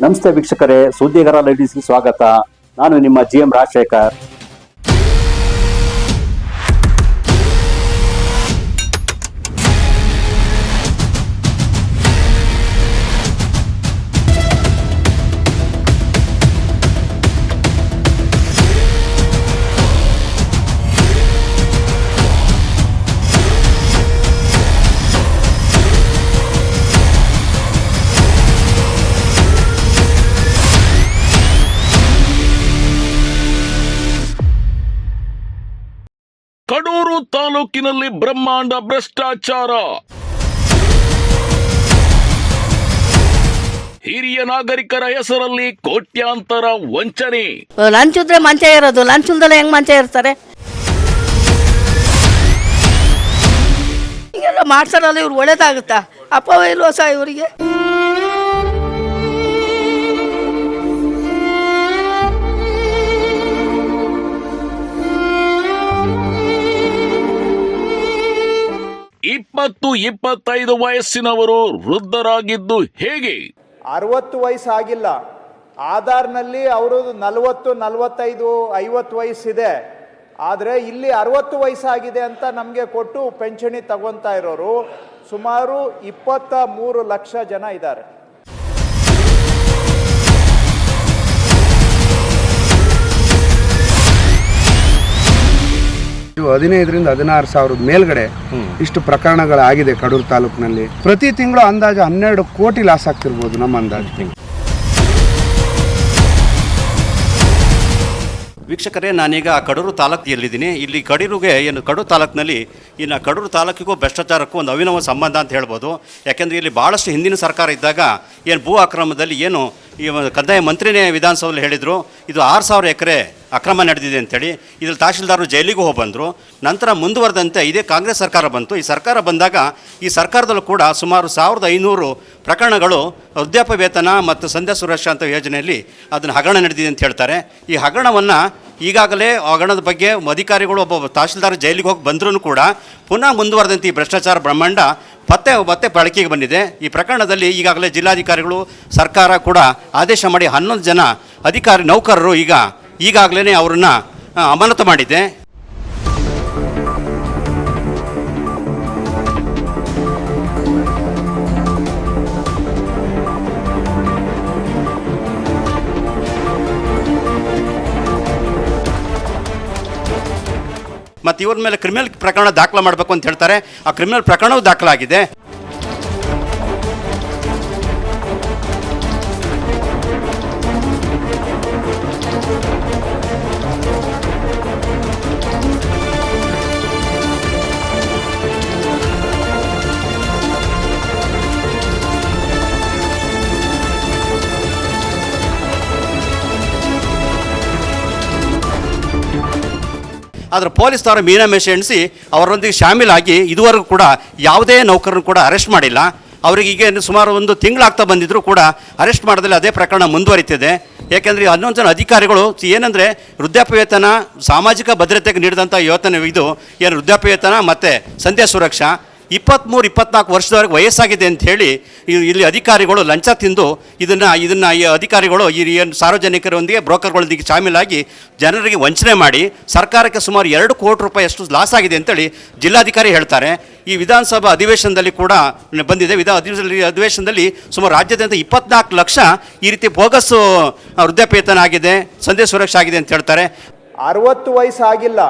ನಮಸ್ತೆ ವೀಕ್ಷಕರೇ ಸುದ್ದಿಗಾರ ಲೇಡೀಸ್ಗೆ ಸ್ವಾಗತ. ನಾನು ನಿಮ್ಮ ಜಿ ಎಂ ರಾಜಶೇಖರ್. ತಾಲೂಕಿನಲ್ಲಿ ಬ್ರಹ್ಮಾಂಡ ಭ್ರಷ್ಟಾಚಾರ. ಹಿರಿಯ ನಾಗರಿಕರ ಹೆಸರಲ್ಲಿ ಕೋಟ್ಯಾಂತರ ವಂಚನೆ. ಲಂಚ್ ಇದ್ರೆ ಮಂಚ ಇರೋದು. ಲಂಚ್ ಹೆಂಗ್ ಮಂಚ ಇರ್ತಾರೆ? ಹೀಗೆಲ್ಲ ಮಾಡ್ಸಾರಲ್ಲ ಇವ್ರು ಒಳ್ಳೇದಾಗುತ್ತಾ? ಅಪ್ಪ ಇಲ್ವಾ ಸಹ ಇವರಿಗೆ? ಇಪ್ಪತ್ತು ಇಪ್ಪತ್ತೈದು ವಯಸ್ಸಿನವರು ವೃದ್ಧರಾಗಿದ್ದು ಹೇಗೆ? ಅರವತ್ತು ವಯಸ್ಸಾಗಿಲ್ಲ. ಆಧಾರ್ನಲ್ಲಿ ಅವರು ನಲವತ್ತು, ನಲವತ್ತೈದು, ಐವತ್ತು ವಯಸ್ಸಿದೆ. ಆದರೆ ಇಲ್ಲಿ ಅರವತ್ತು ವಯಸ್ಸಾಗಿದೆ ಅಂತ ನಮಗೆ ಕೊಟ್ಟು ಪೆನ್ಷನಿ ತಗೊತಾ ಇರೋರು ಸುಮಾರು ಇಪ್ಪತ್ತ ಮೂರು ಲಕ್ಷ ಜನ ಇದ್ದಾರೆ. ಹದಿನೈದರಿಂದ ಹದಿನಾರು ಸಾವಿರದ ಮೇಲ್ಗಡೆ ಇಷ್ಟು ಪ್ರಕರಣಗಳಾಗಿದೆ ಕಡೂರು ತಾಲೂಕಿನಲ್ಲಿ. ಪ್ರತಿ ತಿಂಗಳು ಅಂದಾಜು ಹನ್ನೆರಡು ಕೋಟಿ ಲಾಸ್ ಆಗ್ತಿರ್ಬೋದು ನಮ್ಮ ಅಂದಾಜು. ವೀಕ್ಷಕರೇ ನಾನೀಗ ಕಡೂರು ತಾಲೂಕಿನಲ್ಲಿದ್ದೀನಿ ಇಲ್ಲಿ ಕಡೂರುಗೆ ಏನು ಕಡೂರು ತಾಲೂಕಿನಲ್ಲಿ ಇನ್ನು ಕಡೂರು ತಾಲೂಕಿಗೂ ಭ್ರಷ್ಟಾಚಾರಕ್ಕೂ ಒಂದು ಅವಿನವ ಸಂಬಂಧ ಅಂತ ಹೇಳ್ಬೋದು. ಯಾಕೆಂದರೆ ಇಲ್ಲಿ ಭಾಳಷ್ಟು ಹಿಂದಿನ ಸರ್ಕಾರ ಇದ್ದಾಗ ಏನು ಭೂ ಅಕ್ರಮದಲ್ಲಿ ಏನು ಈ ಒಂದು ಕಂದಾಯ ಮಂತ್ರಿನೇ ವಿಧಾನಸೌಧದಲ್ಲಿ ಹೇಳಿದರು. ಇದು ಆರು ಸಾವಿರ ಎಕರೆ ಅಕ್ರಮ ನಡೆದಿದೆ ಅಂತೇಳಿ ಇದ್ರಲ್ಲಿ ತಹಶೀಲ್ದಾರರು ಜೈಲಿಗೂ ಹೋಗಿ ಬಂದರು. ನಂತರ ಮುಂದುವರೆದಂತೆ ಇದೇ ಕಾಂಗ್ರೆಸ್ ಸರ್ಕಾರ ಬಂತು. ಈ ಸರ್ಕಾರ ಬಂದಾಗ ಈ ಸರ್ಕಾರದಲ್ಲೂ ಕೂಡ ಸುಮಾರು ಸಾವಿರದ ಐನೂರು ಪ್ರಕರಣಗಳು ವೃದ್ಧಾಪ್ಯ ವೇತನ ಮತ್ತು ಸಂಧ್ಯಾ ಸುರಕ್ಷಾ ಅಂತ ಯೋಜನೆಯಲ್ಲಿ ಅದನ್ನು ಹಗರಣ ನಡೆದಿದೆ ಅಂತ ಹೇಳ್ತಾರೆ. ಈ ಹಗರಣವನ್ನು ಈಗಾಗಲೇ ಹಗರಣದ ಬಗ್ಗೆ ಅಧಿಕಾರಿಗಳು ಒಬ್ಬ ತಹಶೀಲ್ದಾರ್ ಜೈಲಿಗೆ ಹೋಗಿ ಬಂದರೂ ಕೂಡ ಪುನಃ ಮುಂದುವರೆದಂತೆ ಈ ಭ್ರಷ್ಟಾಚಾರ ಬ್ರಹ್ಮಾಂಡ ಮತ್ತೆ ಮತ್ತೆ ಬಳಕೆಗೆ ಬಂದಿದೆ. ಈ ಪ್ರಕರಣದಲ್ಲಿ ಈಗಾಗಲೇ ಜಿಲ್ಲಾಧಿಕಾರಿಗಳು ಸರ್ಕಾರ ಕೂಡ ಆದೇಶ ಮಾಡಿ ಹನ್ನೊಂದು ಜನ ಅಧಿಕಾರಿ ನೌಕರರು ಈಗ ಈಗಾಗಲೇ ಅವರನ್ನು ಅಮಾನತು ಮಾಡಿದೆ ಮತ್ತು ಇವ್ರ ಮೇಲೆ ಕ್ರಿಮಿನಲ್ ಪ್ರಕರಣ ದಾಖಲು ಮಾಡಬೇಕು ಅಂತ ಹೇಳ್ತಾರೆ. ಆ ಕ್ರಿಮಿನಲ್ ಪ್ರಕರಣವೂ ದಾಖಲಾಗಿದೆ. ಆದರೆ ಪೊಲೀಸ್ನವರು ಮೀನಾಮೇಷ ಎಣಿಸಿ ಅವರೊಂದಿಗೆ ಶಾಮೀಲಾಗಿ ಇದುವರೆಗೂ ಕೂಡ ಯಾವುದೇ ನೌಕರನ್ನು ಕೂಡ ಅರೆಸ್ಟ್ ಮಾಡಿಲ್ಲ. ಅವರಿಗೆ ಈಗ ಸುಮಾರು ಒಂದು ತಿಂಗಳಾಗ್ತಾ ಬಂದಿದ್ದರೂ ಕೂಡ ಅರೆಸ್ಟ್ ಮಾಡೋದಲ್ಲಿ ಅದೇ ಪ್ರಕರಣ ಮುಂದುವರಿತಿದೆ. ಯಾಕೆಂದರೆ ಹನ್ನೊಂದು ಜನ ಅಧಿಕಾರಿಗಳು ಏನಂದರೆ ವೃದ್ಧಾಪ್ಯವೇತನ, ಸಾಮಾಜಿಕ ಭದ್ರತೆಗೆ ನೀಡಿದಂಥ ಯೋತನ ಇದು, ಏನು ವೃದ್ಧಾಪ್ಯವೇತನ ಮತ್ತು ಸಂಧ್ಯಾ ಸುರಕ್ಷಾ. ಇಪ್ಪತ್ತ್ಮೂರು ಇಪ್ಪತ್ನಾಲ್ಕು ವರ್ಷದವರೆಗೆ ವಯಸ್ಸಾಗಿದೆ ಅಂತ ಹೇಳಿ ಇಲ್ಲಿ ಅಧಿಕಾರಿಗಳು ಲಂಚ ತಿಂದು ಇದನ್ನು ಇದನ್ನು ಈ ಅಧಿಕಾರಿಗಳು, ಈ ಸಾರ್ವಜನಿಕರೊಂದಿಗೆ ಬ್ರೋಕರ್ಗಳೊಂದಿಗೆ ಶಾಮೀಲಾಗಿ ಜನರಿಗೆ ವಂಚನೆ ಮಾಡಿ ಸರ್ಕಾರಕ್ಕೆ ಸುಮಾರು ಎರಡು ಕೋಟಿ ರೂಪಾಯಿ ಅಷ್ಟು ಲಾಸ್ ಆಗಿದೆ ಅಂತೇಳಿ ಜಿಲ್ಲಾಧಿಕಾರಿ ಹೇಳ್ತಾರೆ. ಈ ವಿಧಾನಸಭಾ ಅಧಿವೇಶನದಲ್ಲಿ ಕೂಡ ಬಂದಿದೆ. ವಿಧಾ ಅಧಿವೇಶನದಲ್ಲಿ ಅಧಿವೇಶನದಲ್ಲಿ ಸುಮಾರು ರಾಜ್ಯಾದ್ಯಂತ ಇಪ್ಪತ್ನಾಲ್ಕು ಲಕ್ಷ ಈ ರೀತಿ ಬೋಗಸ್ ವೃದ್ಧಾಪೇತನ ಆಗಿದೆ, ಸಂದೇಶ ಸುರಕ್ಷಾ ಆಗಿದೆ ಅಂತ ಹೇಳ್ತಾರೆ. ಅರವತ್ತು ವಯಸ್ಸಾಗಿಲ್ಲ.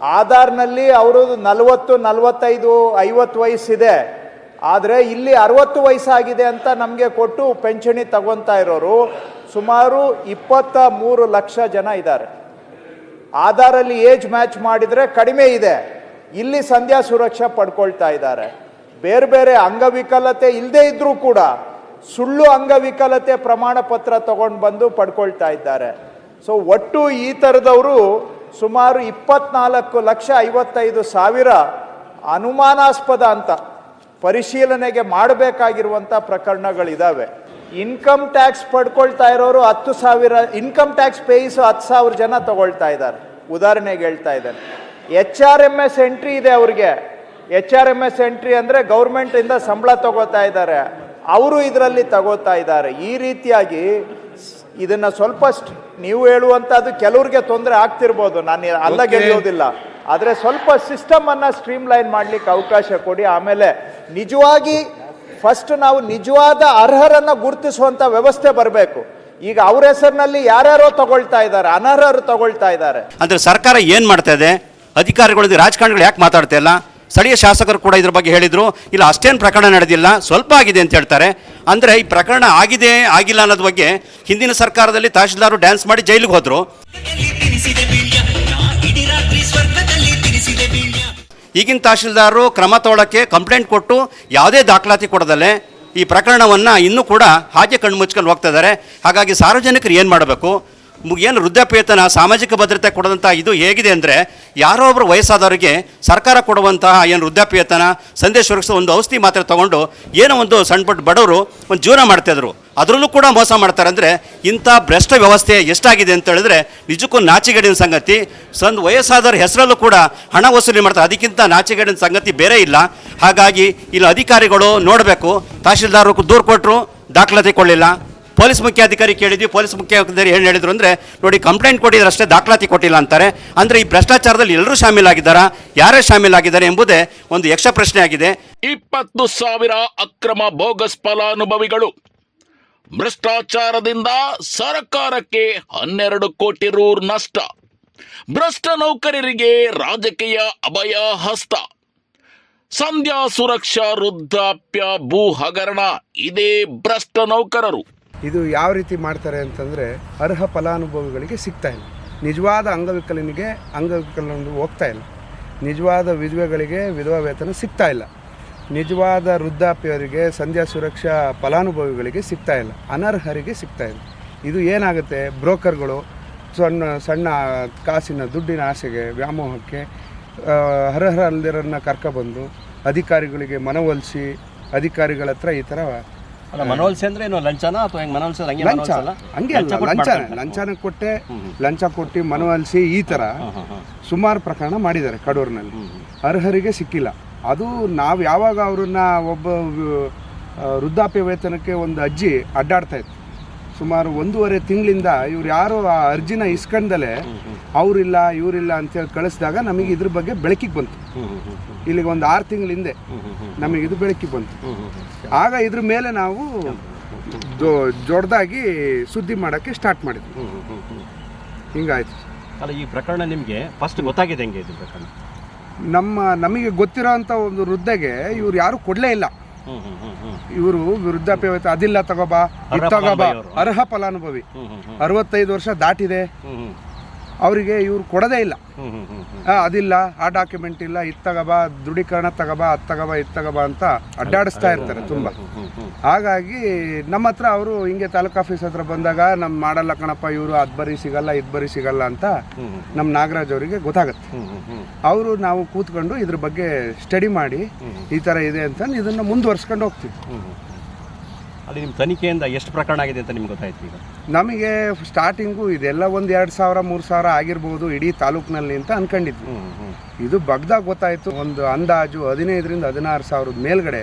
ಆಧಾರ್ನಲ್ಲಿ ಅವರು ನಲವತ್ತು, ನಲವತ್ತೈದು, ಐವತ್ತು ವಯಸ್ಸಿದೆ. ಆದರೆ ಇಲ್ಲಿ ಅರವತ್ತು ವಯಸ್ಸಾಗಿದೆ ಅಂತ ನಮಗೆ ಕೊಟ್ಟು ಪೆನ್ಷನಿ ತಗೊತಾ ಇರೋರು ಸುಮಾರು ಇಪ್ಪತ್ತ ಮೂರು ಲಕ್ಷ ಜನ ಇದ್ದಾರೆ. ಆಧಾರಲ್ಲಿ ಏಜ್ ಮ್ಯಾಚ್ ಮಾಡಿದರೆ ಕಡಿಮೆ ಇದೆ. ಇಲ್ಲಿ ಸಂಧ್ಯಾ ಸುರಕ್ಷಾ ಪಡ್ಕೊಳ್ತಾ ಇದ್ದಾರೆ. ಬೇರೆ ಬೇರೆ ಅಂಗವಿಕಲತೆ ಇಲ್ಲದೆ ಇದ್ದರೂ ಕೂಡ ಸುಳ್ಳು ಅಂಗವಿಕಲತೆ ಪ್ರಮಾಣ ಪತ್ರ ತಗೊಂಡು ಬಂದು ಪಡ್ಕೊಳ್ತಾ ಇದ್ದಾರೆ. ಸೊ ಒಟ್ಟು ಈ ಥರದವರು ಸುಮಾರು ಇಪ್ಪತ್ನಾಲ್ಕು ಲಕ್ಷ ಐವತ್ತೈದು ಸಾವಿರ ಅನುಮಾನಾಸ್ಪದ ಅಂತ ಪರಿಶೀಲನೆಗೆ ಮಾಡಬೇಕಾಗಿರುವಂಥ ಪ್ರಕರಣಗಳಿದ್ದಾವೆ ಇನ್ಕಮ್ ಟ್ಯಾಕ್ಸ್ ಪಡ್ಕೊಳ್ತಾ ಇರೋರು ಹತ್ತು ಸಾವಿರ ಇನ್ಕಮ್ ಟ್ಯಾಕ್ಸ್ ಪೇಯಿಸು ಹತ್ತು ಸಾವಿರ ಜನ ತಗೊಳ್ತಾ ಇದ್ದಾರೆ. ಉದಾಹರಣೆಗೆ ಹೇಳ್ತಾ ಇದ್ದಾರೆ H R M S entry ಇದೆ ಅವ್ರಿಗೆ. H R M S entry ಅಂದರೆ ಗೌರ್ಮೆಂಟಿಂದ ಸಂಬಳ ತಗೋತಾ ಇದ್ದಾರೆ. ಅವರು ಇದರಲ್ಲಿ ತಗೋತಾ ಇದ್ದಾರೆ. ಈ ರೀತಿಯಾಗಿ ಇದನ್ನ ಸ್ವಲ್ಪ ನೀವು ಹೇಳುವಂಥದ್ದು ಕೆಲವ್ರಿಗೆ ತೊಂದರೆ ಆಗ್ತಿರ್ಬೋದು. ನಾನು ಅಲ್ಲ. ಗೆಲ್ಲೋದಿಲ್ಲ. ಆದರೆ ಸ್ವಲ್ಪ ಸಿಸ್ಟಮ್ ಅನ್ನ ಸ್ಟ್ರೀಮ್ ಲೈನ್ ಮಾಡ್ಲಿಕ್ಕೆ ಅವಕಾಶ ಕೊಡಿ. ಆಮೇಲೆ ನಿಜವಾಗಿ ಫಸ್ಟ್ ನಾವು ನಿಜವಾದ ಅರ್ಹರನ್ನ ಗುರುತಿಸುವಂತ ವ್ಯವಸ್ಥೆ ಬರಬೇಕು. ಈಗ ಅವ್ರ ಹೆಸರಿನಲ್ಲಿ ಯಾರ್ಯಾರೋ ತಗೊಳ್ತಾ ಇದ್ದಾರೆ ಅನರ್ಹರು ತಗೊಳ್ತಾ ಇದ್ದಾರೆ. ಅಂದರೆ ಸರ್ಕಾರ ಏನು ಮಾಡ್ತಾ ಇದೆ? ಅಧಿಕಾರಿಗಳು ರಾಜಕಾರಣಿಗಳು ಯಾಕೆ ಮಾತಾಡ್ತಾ ಇಲ್ಲ? ಸ್ಥಳೀಯ ಶಾಸಕರು ಕೂಡ ಇದ್ರ ಬಗ್ಗೆ ಹೇಳಿದರು. ಇಲ್ಲ, ಅಷ್ಟೇನು ಪ್ರಕರಣ ನಡೆದಿಲ್ಲ, ಸ್ವಲ್ಪ ಆಗಿದೆ ಅಂತ ಹೇಳ್ತಾರೆ. ಅಂದರೆ ಈ ಪ್ರಕರಣ ಆಗಿದೆ, ಆಗಿಲ್ಲ ಅನ್ನೋದ್ರ ಬಗ್ಗೆ ಹಿಂದಿನ ಸರ್ಕಾರದಲ್ಲಿ ತಹಶೀಲ್ದಾರು ಡ್ಯಾನ್ಸ್ ಮಾಡಿ ಜೈಲಿಗೆ ಹೋದರು. ಈಗಿನ ತಹಶೀಲ್ದಾರರು ಕ್ರಮ ತೋಳಕ್ಕೆ ಕಂಪ್ಲೇಂಟ್ ಕೊಟ್ಟು ಯಾವುದೇ ದಾಖಲಾತಿ ಕೊಡದಲ್ಲೇ ಈ ಪ್ರಕರಣವನ್ನು ಇನ್ನೂ ಕೂಡ ಹಾಗೆ ಕಣ್ಣು ಮುಚ್ಕೊಂಡು ಹೋಗ್ತಾ ಇದ್ದಾರೆ. ಹಾಗಾಗಿ ಸಾರ್ವಜನಿಕರು ಏನು ಮಾಡಬೇಕು? ಏನು ವೃದ್ಧಾಪ್ಯವೇತನ ಸಾಮಾಜಿಕ ಭದ್ರತೆ ಕೊಡದಂಥ ಇದು ಹೇಗಿದೆ ಅಂದರೆ ಯಾರೋ ಒಬ್ಬರು ವಯಸ್ಸಾದವರಿಗೆ ಸರ್ಕಾರ ಕೊಡುವಂತಹ ಏನು ವೃದ್ಧಾಪ್ಯವೇತನ ಸಂದೇಶ ಸುರಕ್ಷಿತ ಒಂದು ಔಷಧಿ ಮಾತ್ರ ತಗೊಂಡು ಏನೋ ಒಂದು ಸಣ್ಣ ಪುಟ್ಟ ಬಡವರು ಒಂದು ಜೀವನ ಮಾಡ್ತಾಯಿದ್ರು ಅದರಲ್ಲೂ ಕೂಡ ಮೋಸ ಮಾಡ್ತಾರೆ ಅಂದರೆ ಇಂಥ ಭ್ರಷ್ಟ ವ್ಯವಸ್ಥೆ ಎಷ್ಟಾಗಿದೆ ಅಂತ ಹೇಳಿದ್ರೆ ನಿಜಕ್ಕೂ ನಾಚಿಗೇಡಿನ ಸಂಗತಿ. ಸಂದ್ ವಯಸ್ಸಾದವ್ರ ಹೆಸರಲ್ಲೂ ಕೂಡ ಹಣ ವಸೂಲಿ ಮಾಡ್ತಾರೆ. ಅದಕ್ಕಿಂತ ನಾಚಿಗೇಡಿನ ಸಂಗತಿ ಬೇರೆ ಇಲ್ಲ. ಹಾಗಾಗಿ ಇಲ್ಲಿ ಅಧಿಕಾರಿಗಳು ನೋಡಬೇಕು. ತಹಶೀಲ್ದಾರರು ದೂರು ಕೊಟ್ಟರು ದಾಖಲಾತಿ ಕೊಡಲಿಲ್ಲ. ಪೊಲೀಸ್ ಮುಖ್ಯಾಧಿಕಾರಿ ಕೇಳಿದ್ವಿ, ಪೊಲೀಸ್ ಮುಖ್ಯಾಧಿಕಾರಿ ಏನು ಹೇಳಿದ್ರು ಅಂದರೆ, ನೋಡಿ, ಕಂಪ್ಲೇಂಟ್ ಕೊಟ್ಟಿದ್ರೆ ಅಷ್ಟೇ ದಾಖಲಾತಿ ಕೊಟ್ಟಿಲ್ಲ ಅಂತಾರೆ. ಅಂದರೆ ಈ ಭ್ರಷ್ಟಾಚಾರದಲ್ಲಿ ಎಲ್ಲರೂ ಶಾಮೀಲಾಗಿದ್ದಾರಾ? ಯಾರೇ ಶಾಮೀಲಾಗಿದ್ದಾರೆ ಎಂಬುದೇ ಒಂದು ಯಕ್ಷ ಪ್ರಶ್ನೆ ಆಗಿದೆ. ಇಪ್ಪತ್ತು ಸಾವಿರ ಅಕ್ರಮ ಬೋಗಸ್ ಫಲಾನುಭವಿಗಳು ಭ್ರಷ್ಟಾಚಾರದಿಂದ ಸರ್ಕಾರಕ್ಕೆ ಹನ್ನೆರಡು ಕೋಟಿ ರೂ ನಷ್ಟ. ಭ್ರಷ್ಟ ನೌಕರರಿಗೆ ರಾಜಕೀಯ ಅಭಯ ಹಸ್ತ. ಸಂಧ್ಯಾ ಸುರಕ್ಷಾ ವೃದ್ಧಾಪ್ಯ ಭೂ ಹಗರಣ ಇದೇ ಭ್ರಷ್ಟ ನೌಕರರು. ಇದು ಯಾವ ರೀತಿ ಮಾಡ್ತಾರೆ ಅಂತಂದರೆ ಅರ್ಹ ಫಲಾನುಭವಿಗಳಿಗೆ ಸಿಗ್ತಾ ಇಲ್ಲ. ನಿಜವಾದ ಅಂಗವಿಕಲನಿಗೆ ಅಂಗವಿಕಲನಿಗೆ ಹೋಗ್ತಾ ಇಲ್ಲ. ನಿಜವಾದ ವಿಧವೆಗಳಿಗೆ ವಿಧವಾ ವೇತನ ಸಿಗ್ತಾ ಇಲ್ಲ. ನಿಜವಾದ ವೃದ್ಧಾಪ್ಯರಿಗೆ ಸಂಧ್ಯಾ ಸುರಕ್ಷಾ ಫಲಾನುಭವಿಗಳಿಗೆ ಸಿಗ್ತಾ ಇಲ್ಲ. ಅನರ್ಹರಿಗೆ ಸಿಗ್ತಾ ಇಲ್ಲ. ಇದು ಏನಾಗುತ್ತೆ? ಬ್ರೋಕರ್ಗಳು ಸಣ್ಣ ಸಣ್ಣ ಕಾಸಿನ ದುಡ್ಡಿನ ಆಸೆಗೆ ವ್ಯಾಮೋಹಕ್ಕೆ ಆ, ಅರ್ಹರ ಅಲ್ದಿರನ್ನ ಕರ್ಕೊಬಂದು ಅಧಿಕಾರಿಗಳಿಗೆ ಮನವೊಲಿಸಿ ಅಧಿಕಾರಿಗಳ ಹತ್ರ ಈ ಥರ ಅಲ್ಲ ಮನವೊಲಿಸಿ ಅಂದ್ರೆ ಏನು ಲಂಚನ ಅಥವಾ ಹೆಂಗೆ? ಮನವೊಲಿಸಿ ಹಂಗೆ ಲಂಚ. ಹಂಗೆ ಅಲ್ಲ ಲಂಚ ಲಂಚನ ಕೊಟ್ಟೆ ಲಂಚ ಕೊಟ್ಟು ಮನವೊಲಿಸಿ ಈ ಥರ ಸುಮಾರು ಪ್ರಕರಣ ಮಾಡಿದ್ದಾರೆ ಕಡೂರಿನಲ್ಲಿ. ಅರ್ಹರಿಗೆ ಸಿಕ್ಕಿಲ್ಲ. ಅದು ನಾವು ಯಾವಾಗ ಅವ್ರನ್ನ ಒಬ್ಬ ಆ, ವೃದ್ಧಾಪ್ಯ ವೇತನಕ್ಕೆ ಒಂದು ಅಜ್ಜಿ ಅಡ್ಡಾಡ್ತಾ ಇತ್ತು. ಸುಮಾರು ಒಂದೂವರೆ ತಿಂಗಳಿಂದ ಇವ್ರು ಯಾರು ಆ ಅರ್ಜಿನ ಇಸ್ಕೊಂಡಲೆ ಅವರಿಲ್ಲ ಇವರಿಲ್ಲ ಅಂತೇಳಿ ಕಳಿಸಿದಾಗ ನಮಗೆ ಇದ್ರ ಬಗ್ಗೆ ಬೆಳಕಿಗೆ ಬಂತು. ಇಲ್ಲಿಗೆ ಒಂದು ಆರು ತಿಂಗಳ ಹಿಂದೆ ನಮಗೆ ಇದು ಬೆಳಕಿಗೆ ಬಂತು. ಆಗ ಇದ್ರ ಮೇಲೆ ನಾವು ದೊಡ್ಡದಾಗಿ ಜೋಡ್ದಾಗಿ ಸುದ್ದಿ ಮಾಡೋಕ್ಕೆ ಸ್ಟಾರ್ಟ್ ಮಾಡಿದ್ವಿ. ಹಿಂಗಾಯ್ತು. ಅಲ್ಲ ಈ ಪ್ರಕರಣ ನಿಮಗೆ ಫಸ್ಟ್ ಗೊತ್ತಾಗಿದೆ ಹೆಂಗೆ ಇದು ಪ್ರಕರಣ? ನಮ್ಮ ನಮಗೆ ಗೊತ್ತಿರೋ ಒಂದು ವೃದ್ಧೆಗೆ ಇವ್ರು ಯಾರು ಕೊಡಲೇ ಇಲ್ಲ. ಇವರು ವೃದ್ಧಾಪ್ಯ ಅದಿಲ್ಲ ತಗೋಬಾ ಇದು ತಗೋಬಾ ಅರ್ಹ ಫಲಾನುಭವಿ ಅರವತ್ತೈದು ವರ್ಷ ದಾಟಿದೆ. ಅವರಿಗೆ ಇವ್ರು ಕೊಡದೇ ಇಲ್ಲ. ಆ, ಅದಿಲ್ಲ ಆ ಡಾಕ್ಯುಮೆಂಟ್ ಇಲ್ಲ ಇದು ತಗೋಬಾ ದೃಢೀಕರಣ ತಗಬಾ ಅದು ತಗಬಾ ಇದು ತಗೋಬಾ ಅಂತ ಅಡ್ಡಾಡಿಸ್ತಾ ಇರ್ತಾರೆ ತುಂಬ. ಹಾಗಾಗಿ ನಮ್ಮ ಹತ್ರ ಅವರು ಹಿಂಗೆ ತಾಲೂಕು ಆಫೀಸ್ ಹತ್ರ ಬಂದಾಗ ನಮ್ಮ ಮಾಡಲ್ಲ ಕಣಪ್ಪ ಇವರು ಅದು ಬರೀ ಸಿಗಲ್ಲ ಇದು ಬರೀ ಸಿಗಲ್ಲ ಅಂತ ನಮ್ಮ ನಾಗರಾಜ್ ಅವರಿಗೆ ಗೊತ್ತಾಗುತ್ತೆ. ಅವರು ನಾವು ಕೂತ್ಕೊಂಡು ಇದ್ರ ಬಗ್ಗೆ ಸ್ಟಡಿ ಮಾಡಿ ಈ ಥರ ಇದೆ ಅಂತ ಇದನ್ನು ಮುಂದುವರ್ಸ್ಕೊಂಡು ಹೋಗ್ತೀವಿ. ಅಲ್ಲಿ ನಿಮ್ಮ ತನಿಖೆಯಿಂದ ಎಷ್ಟು ಪ್ರಕರಣ ಆಗಿದೆ ಅಂತ ನಿಮ್ಗೆ ಗೊತ್ತಾಯ್ತು ಈಗ? ನಮಗೆ ಸ್ಟಾರ್ಟಿಂಗು ಇದೆಲ್ಲ ಒಂದು ಎರಡು ಸಾವಿರ ಮೂರು ಸಾವಿರ ಆಗಿರ್ಬೋದು ಇಡೀ ತಾಲೂಕಿನಲ್ಲಿ ಅಂತ ಅನ್ಕೊಂಡಿದ್ವಿ. ಇದು ಬಗ್ದಾಗ ಗೊತ್ತಾಯಿತು ಒಂದು ಅಂದಾಜು ಹದಿನೈದರಿಂದ ಹದಿನಾರು ಸಾವಿರದ ಮೇಲ್ಗಡೆ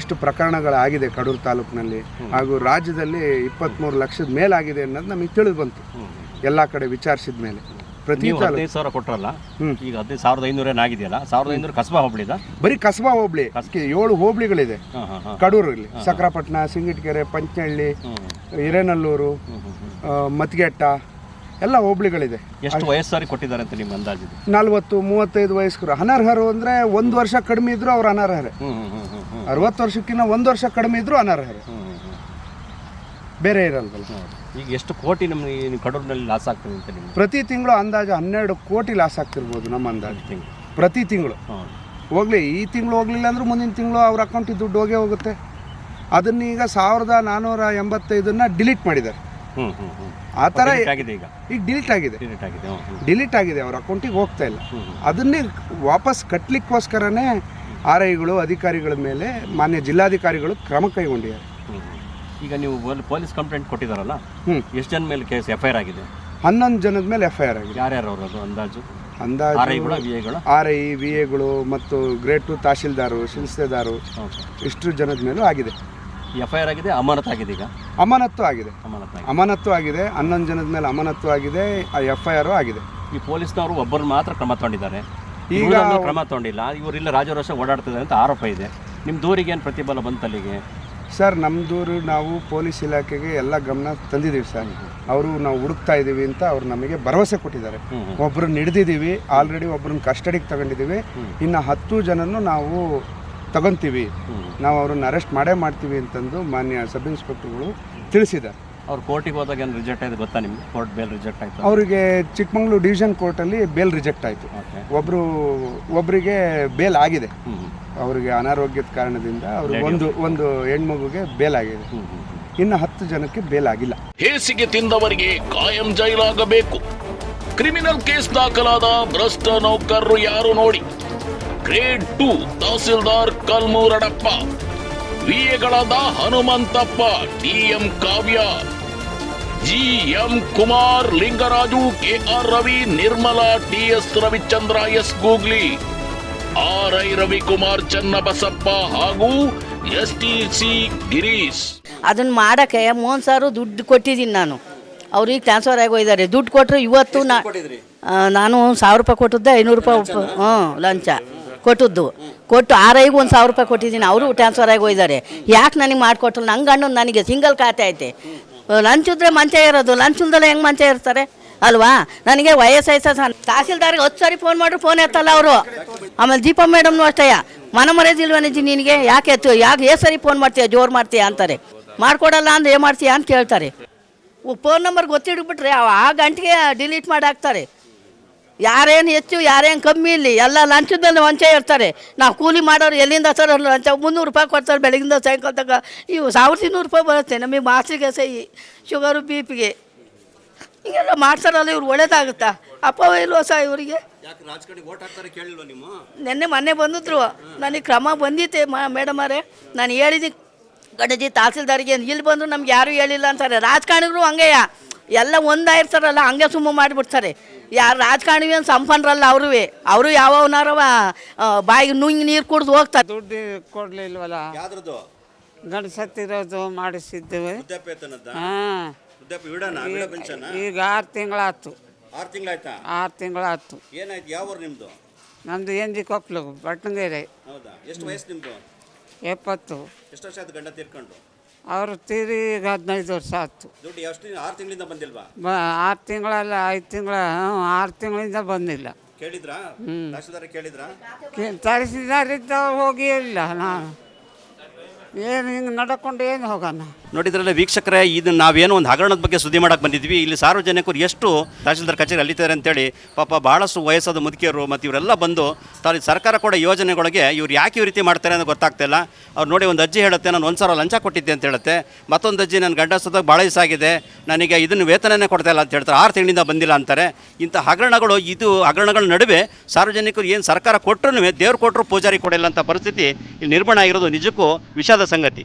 ಇಷ್ಟು ಪ್ರಕರಣಗಳಾಗಿದೆ ಕಡೂರು ತಾಲೂಕಿನಲ್ಲಿ. ಹಾಗೂ ರಾಜ್ಯದಲ್ಲಿ ಇಪ್ಪತ್ತ್ಮೂರು ಲಕ್ಷದ ಮೇಲಾಗಿದೆ ಅನ್ನೋದು ನಮಗೆ ತಿಳಿದು ಬಂತು. ಎಲ್ಲ ಕಡೆ ವಿಚಾರಿಸಿದ ಮೇಲೆ ಪ್ರತಿ ನೀವು ಹದಿನೈದು ಸಾವಿರ ಕೊಟ್ಟರಲ್ಲ. ಈಗ ಹದಿನೈದು ಸಾವಿರದ ಐನೂರೇನು ಆಗಿದೆಯಲ್ಲ ಸಾವಿರದ ಐನೂರು ಕಸಬಾ ಹೋಬಳಿದ? ಬರೀ ಕಸಬಾ ಹೋಬಳಿ. ಏಳು ಹೋಬಳಿಗಳಿದೆ. ಕಡೂರು ಇಲ್ಲಿ ಹಾಂ ಕಡೂರಲ್ಲಿ ಸಕ್ರಾಪಟ್ಟಣ ಸಿಂಗಿಟ್ಕೆರೆ ಪಂಚನಹಳ್ಳಿ ಹಿರೇನಲ್ಲೂರು ಮತ್ಗೆಟ್ಟ ಎಲ್ಲ ಹೋಬಳಿಗಳಿದೆ. ಎಷ್ಟು ವಯಸ್ಸಾರಿ ಕೊಟ್ಟಿದ್ದಾರೆ ಅಂತ ನಿಮ್ಮ ಅಂದಾಜು ನಲ್ವತ್ತು ಮೂವತ್ತೈದು ವಯಸ್ಕರು. ಅನರ್ಹರು ಅಂದರೆ ಒಂದು ವರ್ಷ ಕಡಿಮೆ ಇದ್ರು ಅವ್ರು ಅನರ್ಹರೆ. ಅರವತ್ತು ವರ್ಷಕ್ಕಿಂತ ಒಂದು ವರ್ಷ ಕಡಿಮೆ ಇದ್ದರೂ ಅನರ್ಹರೆ. ಬೇರೆ ಇರಲ್ವಲ್ಲ. ಈಗ ಎಷ್ಟು ಕೋಟಿ ನಮ್ಮ ಈ ಕಡೂರಿನಲ್ಲಿ ಲಾಸ್ ಆಗ್ತದೆ ಅಂತ ನಿಮ್ಗೆ? ಪ್ರತಿ ತಿಂಗಳು ಅಂದಾಜು ಹನ್ನೆರಡು ಕೋಟಿ ಲಾಸ್ ಆಗ್ತಿರ್ಬೋದು ನಮ್ಮ ಅಂದಾಜು. ತಿಂಗಳು. ಪ್ರತಿ ತಿಂಗಳು. ಹೋಗಲಿ ಹೋಗ್ಲಿ ಈ ತಿಂಗಳು ಹೋಗಲಿಲ್ಲ ಅಂದ್ರೆ ಮುಂದಿನ ತಿಂಗಳು ಅವ್ರ ಅಕೌಂಟಿಗೆ ದುಡ್ಡು ಹೋಗೇ ಹೋಗುತ್ತೆ. ಅದನ್ನೀಗ ಸಾವಿರದ ನಾನ್ನೂರ ಎಂಬತ್ತೈದನ್ನ ಡಿಲೀಟ್ ಮಾಡಿದ್ದಾರೆ. ಹ್ಞೂ ಹ್ಞೂ ಹ್ಞೂ ಆ ಥರ ಆಗಿದೆ ಈಗ. ಈಗ ಡಿಲೀಟ್ ಆಗಿದೆ. ಡಿಲೀಟ್ ಆಗಿದೆ ಹ್ಞೂ ಹ್ಞೂ ಡಿಲೀಟ್ ಆಗಿದೆ ಅವ್ರ ಅಕೌಂಟಿಗೆ ಹೋಗ್ತಾ ಇಲ್ಲ. ಅದನ್ನೇ ವಾಪಸ್ ಕಟ್ಟಲಿಕ್ಕೋಸ್ಕರನೇ ಆರ್ ಐಗಳು ಅಧಿಕಾರಿಗಳ ಮೇಲೆ ಮಾನ್ಯ ಜಿಲ್ಲಾಧಿಕಾರಿಗಳು ಕ್ರಮ ಕೈಗೊಂಡಿದ್ದಾರೆ. ಈಗ ನೀವು ಪೊಲೀಸ್ ಕಂಪ್ಲೇಂಟ್ ಕೊಟ್ಟಿದ್ದಾರಲ್ಲ ಹ್ಞೂ ಎಷ್ಟು ಜನ ಮೇಲೆ ಕೇಸ್ ಎಫ್ ಐ ಆರ್ ಆಗಿದೆ? ಹನ್ನೊಂದು ಜನದ ಮೇಲೆ ಎಫ್ ಐ ಆರ್ ಆಗಿದೆ. ಯಾರ್ಯಾರು ಅವರು ಅದು ಅಂದಾಜು? ಆರ್ ಅಂದಾಜು ಐಗಳು ಆರ್ ಐ ವಿ ಎಗಳು ಮತ್ತು ಗ್ರೇಟ್ ಟು ತಹಶೀಲ್ದಾರು ಶಿಲ್ಸೆದಾರು ಇಷ್ಟು ಜನದ ಮೇಲೂ ಆಗಿದೆ. ಎಫ್ ಐ ಆರ್ ಆಗಿದೆ ಅಮಾನತ್ ಆಗಿದೆ ಈಗ? ಅಮಾನತ್ತು ಆಗಿದೆ. ಅಮಾನತ್ ಆಗಿದೆ. ಅಮಾನತ್ತು ಆಗಿದೆ ಹನ್ನೊಂದು ಜನದ ಮೇಲೆ ಅಮಾನತ್ತು ಆಗಿದೆ ಎಫ್ ಐ ಆರ್ ಆಗಿದೆ. ಈ ಪೊಲೀಸ್ನವರು ಒಬ್ಬರು ಮಾತ್ರ ಕ್ರಮ ತಗೊಂಡಿದ್ದಾರೆ. ಈಗ- ಈಗ ಕ್ರಮ ತಗೊಂಡಿಲ್ಲ ಇವರಿಲ್ಲ ರಾಜರೋಷ ಓಡಾಡ್ತಿದ್ದಾರೆ ಅಂತ ಆರೋಪ ಇದೆ. ನಿಮ್ಮ ದೂರಿಗೆ ಏನು ಪ್ರತಿಫಲ ಬಂತಲ್ಲಿಗೆ? ಸರ್ ನಮ್ಮದೂರು ನಾವು ಪೊಲೀಸ್ ಇಲಾಖೆಗೆ ಎಲ್ಲ ಗಮನ ತಂದಿದ್ದೀವಿ ಸರ್. ಅವರು ನಾವು ಹುಡುಕ್ತಾ ಇದ್ದೀವಿ ಅಂತ ಅವ್ರು ನಮಗೆ ಭರವಸೆ ಕೊಟ್ಟಿದ್ದಾರೆ. ಒಬ್ಬರನ್ನ ಹಿಡ್ದಿದ್ದೀವಿ ಆಲ್ರೆಡಿ ಒಬ್ಬರನ್ನ ಕಸ್ಟಡಿಗೆ ತಗೊಂಡಿದ್ದೀವಿ. ಇನ್ನು ಹತ್ತು ಜನನು ನಾವು ತಗೊಂತೀವಿ. ನಾವು ಅವ್ರನ್ನ ಅರೆಸ್ಟ್ ಮಾಡೇ ಮಾಡ್ತೀವಿ ಅಂತಂದು ಮಾನ್ಯ ಸಬ್ ಇನ್ಸ್ಪೆಕ್ಟರ್ಗಳು ತಿಳಿಸಿದ್ದಾರೆ. ಅವ್ರು ಕೋರ್ಟಿಗೆ ಹೋದಾಗ ಏನು ರಿಜೆಕ್ಟ್ ಆಯ್ತು ಗೊತ್ತಾ ನಿಮಗೆ? ಕೋರ್ಟ್ ಬೇಲ್ ರಿಜೆಕ್ಟ್ ಆಯ್ತು? ಅವರಿಗೆ ಚಿಕ್ಕಮಂಗ್ಳೂರು ಡಿವಿಷನ್ ಕೋರ್ಟಲ್ಲಿ ಬೇಲ್ ರಿಜೆಕ್ಟ್ ಆಯಿತು. ಓಕೆ ಒಬ್ಬರು ಒಬ್ಬರಿಗೆ ಬೇಲ್ ಆಗಿದೆ. ಹ್ಞೂ ಅವರಿಗೆ ಅನಾರೋಗ್ಯದ ಕಾರಣದಿಂದ ಅವರು ಒಂದು ಒಂದು ಹೆಣ್ಮಗುಗೆ ಬೇಲ್ ಆಗಿದೆ. ಇನ್ನು ಹತ್ತು ಜನಕ್ಕೆ ಬೇಲ್ ಆಗಿಲ್ಲ. ಹೇಸಿಗೆ ತಿಂದವರಿಗೆ ಕಾಯಂ ಜೈಲಾಗಬೇಕು. ಕ್ರಿಮಿನಲ್ ಕೇಸ್ ದಾಖಲಾದ ಭ್ರಷ್ಟ ನೌಕರರು ಯಾರು ನೋಡಿ? Grade two tahsildar Kalmuradappa. ವಿಎಗಳಾದ Hanumanthappa TM Kavya G M Kumar Lingaraju KR Ravi Nirmala TS Ravichandra S Googli R I Ravikumar Channabasappa ಹಾಗೂ ಎಸ್ ಟಿ ಸಿ ಗಿರೀಶ್. ಅದನ್ನ ಮಾಡಕ್ಕೆ ಮೋಹನ್ ಸಾರು ದುಡ್ಡು ಕೊಟ್ಟಿದ್ದೀನಿ ನಾನು. ಅವ್ರಿಗೆ ಟ್ರಾನ್ಸ್ಫರ್ ಆಗಿ ಹೋಗಿದ್ದಾರೆ ದುಡ್ಡು ಕೊಟ್ಟರು ಇವತ್ತು ನಾನು ಸಾವಿರ ರೂಪಾಯಿ ಕೊಟ್ಟಿದ್ದೆ ಐನೂರು ರೂಪಾಯಿ ಉಪ ಹ್ಞೂ ಲಂಚ. ಕೊಟ್ಟದ್ದು. ಕೊಟ್ಟು ಆರ್ ಐಗೆ ಒಂದು ಸಾವಿರ ರೂಪಾಯಿ ಕೊಟ್ಟಿದ್ದೀನಿ. ಅವರು ಟ್ರಾನ್ಸ್ಫರ್ ಆಗಿ ಹೋಗಿದ್ದಾರೆ. ಯಾಕೆ ನನಗೆ ಮಾಡಿಕೊಟ್ಟರು ನಂಗೆ ಅಣ್ಣ ನನಗೆ ಸಿಂಗಲ್ ಖಾತೆ ಐತೆ. ಲಂಚ್ ಇದ್ರೆ ಮಂಚ ಇರೋದು. ಲಂಚ್ ಇಲ್ದಲ್ಲ ಹೆಂಗೆ ಮಂಚ ಇರ್ತಾರೆ? ಅಲ್ವಾ? ನನಗೆ ವಯಸ್ಸಾಯ್ತ ತಹಸೀಲ್ದಾರ್ಗೆ ಹತ್ತು ಸಾರಿ ಫೋನ್ ಮಾಡ್ರು ಫೋನ್ ಎತ್ತಲ್ಲ ಅವರು. ಆಮೇಲೆ ದೀಪ ಮೇಡಮ್ನು ಅಷ್ಟೇ ಮನ ಮರ್ಯಾದಿಲ್ವನಿಜಿ ನಿನಗೆ? ಯಾಕೆ ಎತ್ತು? ಯಾಕೆ ಏ ಸರಿ ಫೋನ್ ಮಾಡ್ತೀಯ? ಜೋರು ಮಾಡ್ತೀಯ ಅಂತಾರೆ. ಮಾಡ್ಕೊಡಲ್ಲ ಅಂದ್ರೆ ಏನು ಮಾಡ್ತೀಯ ಅಂತ ಕೇಳ್ತಾರೆ. ಫೋನ್ ನಂಬರ್ ಗೊತ್ತಿಡ್ಬಿಟ್ರೆ ಆ ಗಂಟೆಗೆ ಡಿಲೀಟ್ ಮಾಡಿ ಹಾಕ್ತಾರೆ. ಯಾರೇನು ಹೆಚ್ಚು ಯಾರೇನು ಕಮ್ಮಿ ಇಲ್ಲಿ. ಎಲ್ಲ ಲಂಚದಲ್ಲಿ ವಂಚ ಇರ್ತಾರೆ. ನಾವು ಕೂಲಿ ಮಾಡೋರು ಎಲ್ಲಿಂದ ಸರ್ ಲಂಚ? ಮುನ್ನೂರು ರೂಪಾಯಿ ಕೊಡ್ತಾರೆ ಬೆಳಗಿಂದ ಸಾಯಂಕಾಲ ತನಕ ಇವು ಸಾವಿರದ ಇನ್ನೂರು ರೂಪಾಯಿ ಬರುತ್ತೆ ನಮಗೆ ಮಾಸಿಗೆ ಸಹಿ ಶುಗರು ಬಿ ಪಿಗೆ ಹಿಂಗೆಲ್ಲ ಮಾಡ್ತಾರಲ್ಲ ಇವ್ರು ಒಳ್ಳೇದಾಗುತ್ತಾ? ಅಪ್ಪ ಇಲ್ವೋ ಸಹ ಇವರಿಗೆ? ನೆನ್ನೆ ಮೊನ್ನೆ ಬಂದಿದ್ರು. ನನಗೆ ಕ್ರಮ ಬಂದಿತ್ತೆ ಮೇಡಮ್ ಅವರೇ. ನಾನು ಹೇಳಿದ್ದೀನಿ ಗಡಜಿ ತಹಸೀಲ್ದಾರಿಗೆ ಇಲ್ಲಿ ಬಂದರು ನಮ್ಗೆ ಯಾರೂ ಹೇಳಿಲ್ಲ ಅಂತಾರೆ. ರಾಜಕಾರಣಿಗಳು ಹಂಗೆಯ? ಎಲ್ಲ ಒಂದಾಗಿರ್ತಾರಲ್ಲ ಹಂಗೆ ಸುಮ್ಮ ಮಾಡಿಬಿಡ್ತಾರೆ. ಯಾರು ರಾಜಕಾರಣಿ ಏನು ಸಂಪನ್ನರಲ್ಲ ಅವರು ಅವರು ಯಾವನಾರವ ಬಾಯಿಗೆ ನುಂಗಿ ನೀರು ಕುಡ್ದು ಹೋಗ್ತಾರೆ ದುಡ್ಡು ಕೊಡ್ಲಿಲ್ವಲ್ಲ? ಯಾವ್ದ್ರದ್ದು? ಗಂಡಸತ್ತಿರೋದು ಮಾಡಿಸಿದ್ದೇವೆ. ಹಾಂ. ಈಗ ಆರು ತಿಂಗಳಾಯ್ತು. ಆರು ತಿಂಗಳಾಯ್ತಾ? ಆರು ತಿಂಗಳಾಯ್ತು. ಏನಾಯ್ತು? ಯಾವ ನಿಮ್ಮದು ನಮ್ಮದು ಎಂಜಿ ಕೊಪ್ಪಲು ಬಟ್ಟಂಗೇರಿ ಹೌದಾ? ಎಷ್ಟು ವಯಸ್ಸು ನಿಮ್ಮದು ಎಪ್ಪತ್ತು. ಎಷ್ಟು ವರ್ಷ ಆಯ್ತು ಗಂಡ ತೀರ್ಕೊಂಡು? ಅವರು ತೀರಿ ಈಗ ಹದಿನೈದು ವರ್ಷ ಆಯ್ತು. ದುಡ್ಡು ಎಷ್ಟು ಆರು ತಿಂಗಳಿಂದ ಬಂದಿಲ್ವಾ? ಬ ಆರು ತಿಂಗಳಲ್ಲ ಐದು ತಿಂಗಳ ಆರು ತಿಂಗಳಿಂದ ಬಂದಿಲ್ಲ. ಕೇಳಿದ್ರಾ? ತಹಸೀಲ್ದಾರ ಕೇಳಿದ್ರಾ? ತಹಸೀಲ್ದಾರಿದ್ದ ಹೋಗಿ ಇಲ್ಲ ನಾನು ಏನು ಹಿಂಗೆ ನಡ್ಕೊಂಡು ಏನು ಹೋಗೋಣ? ನೋಡಿದ್ರಲ್ಲ ವೀಕ್ಷಕರೇ, ಇದು ನಾವೇನು ಒಂದು ಹಗರಣದ ಬಗ್ಗೆ ಸುದ್ದಿ ಮಾಡೋಕ್ಕೆ ಬಂದಿದ್ವಿ. ಇಲ್ಲಿ ಸಾರ್ವಜನಿಕರು ಎಷ್ಟು ತಹಶೀಲ್ದಾರ್ ಕಚೇರಿ ಅಲ್ಲಿದ್ದಾರೆ ಅಂತೇಳಿ ಪಾಪ ಭಾಳಷ್ಟು ವಯಸ್ಸಾದ ಮುದುಕಿಯರು ಮತ್ತು ಇವರೆಲ್ಲ ಬಂದು ತಾವು ಸರ್ಕಾರ ಕೂಡ ಯೋಜನೆಗಳಿಗೆ ಇವ್ರು ಯಾಕೆ ಈ ರೀತಿ ಮಾಡ್ತಾರೆ ಅಂತ ಗೊತ್ತಾಗ್ತಿಲ್ಲ ಅವ್ರು ನೋಡಿ ಒಂದು ಅಜ್ಜಿ ಹೇಳುತ್ತೆ, ನಾನು ಒಂದು ಸಾವಿರ ಲಂಚ ಕೊಟ್ಟಿದ್ದೆ ಅಂತ ಹೇಳುತ್ತೆ. ಮತ್ತೊಂದು ಅಜ್ಜಿ, ನನ್ನ ಗಂಡ ಸದಾಗ ಭಾಳ ದಿವಸ ನನಗೆ ಇದನ್ನು ವೇತನನೇ ಕೊಡ್ತಾಯಿಲ್ಲ ಅಂತ ಹೇಳ್ತಾರೆ. ಆರು ತಿಂಗಳಿಂದ ಬಂದಿಲ್ಲ ಅಂತಾರೆ. ಇಂಥ ಹಗರಣಗಳು, ಇದು ಹಗರಣಗಳ ನಡುವೆ ಸಾರ್ವಜನಿಕರು ಏನು ಸರ್ಕಾರ ಕೊಟ್ಟರು ದೇವ್ರು ಕೊಟ್ಟರು ಪೂಜಾರಿ ಕೊಡಿಲ್ಲ ಅಂತ ಪರಿಸ್ಥಿತಿ ಇಲ್ಲಿ ನಿರ್ಮಾಣ ಆಗಿರೋದು ನಿಜಕ್ಕೂ ವಿಷಾದ ಸಂಗತಿ.